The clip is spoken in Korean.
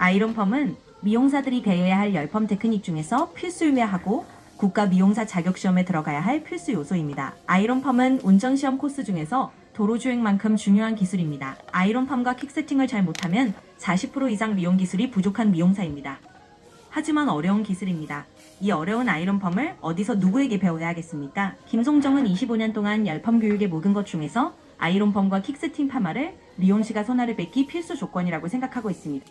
아이론펌은 미용사들이 배워야 할 열펌 테크닉 중에서 필수이며 하고 국가 미용사 자격시험에 들어가야 할 필수 요소입니다. 아이론펌은 운전시험 코스 중에서 도로주행만큼 중요한 기술입니다. 아이론펌과 킥세팅을 잘 못하면 40% 이상 미용 기술이 부족한 미용사입니다. 하지만 어려운 기술입니다. 이 어려운 아이론펌을 어디서 누구에게 배워야 하겠습니까? 김송정은 25년 동안 열펌 교육에 묵은 것 중에서 아이론펌과 킥세팅 파마를 미용시가 손아를 뺏기 필수 조건이라고 생각하고 있습니다.